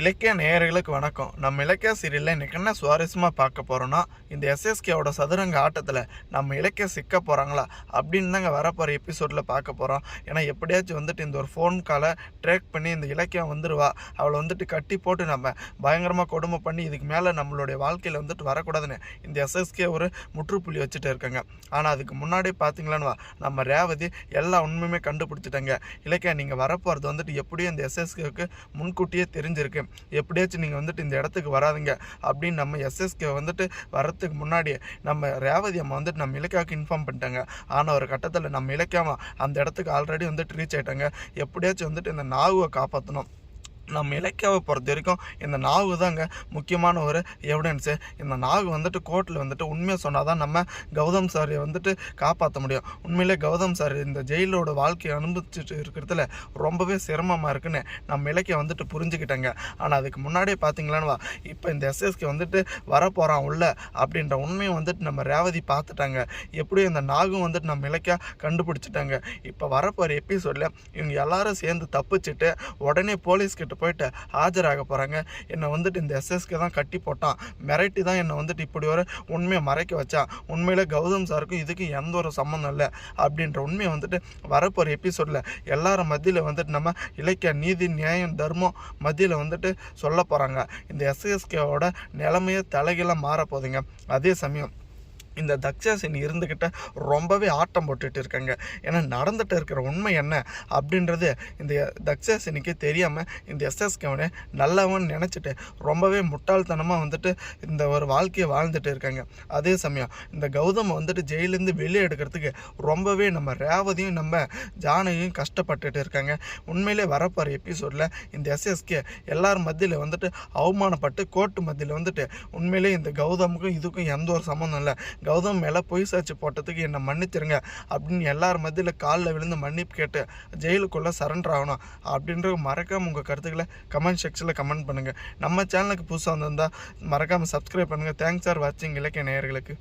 இலக்கிய நேயர்களுக்கு வணக்கம். நம்ம இலக்கிய சீரியலில் இன்றைக்கி என்ன சுவாரஸ்யமாக பார்க்க போகிறோன்னா இந்த எஸ்எஸ்கேவோட சதுரங்க ஆட்டத்தில் நம்ம இலக்கிய சிக்க போகிறாங்களா அப்படின்னு தாங்க வரப்போகிற எபிசோடில் பார்க்க போகிறோம் ஏன்னா எப்படியாச்சும் வந்துட்டு இந்த ஒரு ஃபோன் காலை ட்ரேக் பண்ணி இந்த இலக்கியம் வந்துடுவா அவளை வந்துட்டு கட்டி போட்டு நம்ம பயங்கரமாக கொடுமை பண்ணி இதுக்கு மேலே நம்மளுடைய வாழ்க்கையில் வந்துட்டு வரக்கூடாதுன்னு இந்த எஸ்எஸ்கே ஒரு முற்றுப்புள்ளி வச்சுட்டு இருக்காங்க. ஆனால் அதுக்கு முன்னாடி பார்த்தீங்களான்னு வா நம்ம ரேவதி எல்லா உண்மையுமே கண்டுபிடிச்சிட்டாங்க. இலக்கியா நீங்கள் வரப்போகிறது வந்துட்டு எப்படியும் இந்த எஸ்எஸ்கேவுக்கு முன்கூட்டியே தெரிஞ்சிருக்கு. எப்படியாச்சும் நீங்கள் வந்துட்டு இந்த இடத்துக்கு வராதுங்க அப்படின்னு நம்ம எஸ்எஸ்கே வந்துட்டு வரத்துக்கு முன்னாடியே நம்ம ரேவதி அம்மா வந்துட்டு நம்ம இலக்கியாவுக்கு இன்ஃபார்ம் பண்ணிட்டாங்க. ஆனால் ஒரு கட்டத்தில் நம்ம இலக்கியாமா அந்த இடத்துக்கு ஆல்ரெடி வந்துட்டு ரீச் ஆகிட்டாங்க எப்படியாச்சும் வந்துட்டு இந்த நாகுவை காப்பாற்றணும் நம்ம இலக்கியாவை பொறுத்த வரைக்கும் இந்த நாவு தாங்க முக்கியமான ஒரு எவிடன்ஸு இந்த நாவு வந்துட்டு கோர்ட்டில் வந்துட்டு உண்மையை சொன்னால் தான் நம்ம கௌதம் சாரை வந்துட்டு காப்பாற்ற முடியும். உண்மையிலே கௌதம் சார் இந்த ஜெயிலோட வாழ்க்கையை அனுபவிச்சுட்டு இருக்கிறதுல ரொம்பவே சிரமமாக இருக்குன்னு நம்ம இலக்கியம் வந்துட்டு புரிஞ்சுக்கிட்டேங்க. ஆனால் அதுக்கு முன்னாடியே பார்த்தீங்களான்னு வா இப்போ இந்த எஸ்எஸ்கே வந்துட்டு வரப்போகிறான் உள்ள அப்படின்ற உண்மையை வந்துட்டு நம்ம ரேவதி பார்த்துட்டாங்க. எப்படியும் இந்த நாகும் வந்துட்டு நம்ம இலக்கியா கண்டுபிடிச்சிட்டாங்க. இப்போ வரப்போகிற எபிசோடில் இவங்க எல்லாரும் சேர்ந்து தப்பிச்சுட்டு உடனே போலீஸ்கிட்ட கிட்ட போயிட்டு ஆஜராக போகிறாங்க என்னை வந்துட்டு இந்த எஸ்எஸ்கே தான் கட்டி போட்டான். மிரட்டி தான் என்னை வந்துட்டு இப்படி ஒரு உண்மையை மறைக்க வச்சான் உண்மையில் கௌதம் சாருக்கும் இதுக்கு எந்த ஒரு சம்மந்தம் இல்லை. அப்படின்ற உண்மையை வந்துட்டு வரப்போகிற எபிசோடில் எல்லாரும் மத்தியில் வந்துட்டு நம்ம இலக்கிய நீதி நியாயம் தர்மம் மத்தியில் வந்துட்டு சொல்ல போகிறாங்க இந்த எஸ்எஸ்கேவோட நிலைமையை தலைகீழாக மாறப்போகுதுங்க அதே சமயம் இந்த தக்ஷாசினி இருந்துக்கிட்ட ரொம்பவே ஆட்டம் போட்டுட்டு இருக்காங்க. ஏன்னா நடந்துகிட்டு இருக்கிற உண்மை என்ன அப்படின்றது இந்த தக்ஷாசினிக்கு தெரியாமல் இந்த எஸ்எஸ்கேவனை நல்லவன் நினச்சிட்டு ரொம்பவே முட்டாள்தனமாக வந்துட்டு இந்த ஒரு வாழ்க்கையை வாழ்ந்துட்டு இருக்காங்க. அதே சமயம் இந்த கௌதம் வந்துட்டு ஜெயிலேருந்து வெளியே எடுக்கிறதுக்கு ரொம்பவே நம்ம ரேவதியும் நம்ம ஜானையும் கஷ்டப்பட்டுட்டு இருக்காங்க. உண்மையிலே வரப்போகிற எபிசோடில் இந்த எஸ்எஸ்கே எல்லார் மத்தியில் வந்துட்டு அவமானப்பட்டு கோர்ட்டு மத்தியில் வந்துட்டு உண்மையிலே இந்த கௌதமுக்கும் இதுக்கும் எந்த ஒரு சம்மந்தம் இல்லை. கௌதம் மேலே பொய் சாட்சி போட்டதுக்கு என்னை மன்னிச்சிருங்க அப்படின்னு எல்லார் மத்தியில் காலில் விழுந்து மன்னிப்பு கேட்டு ஜெயிலுக்குள்ளே சரண்டர் ஆகணும் அப்படின்ற மறக்காமல் உங்கள் கருத்துக்களை கமெண்ட் செக்ஷனில் கமெண்ட் பண்ணுங்கள் நம்ம சேனலுக்கு புதுசாக வந்திருந்தால் மறக்காமல் சப்ஸ்கிரைப் பண்ணுங்கள் தேங்க்ஸ் ஃபார் வாட்சிங் இலக்கிய நேயர்களுக்கு.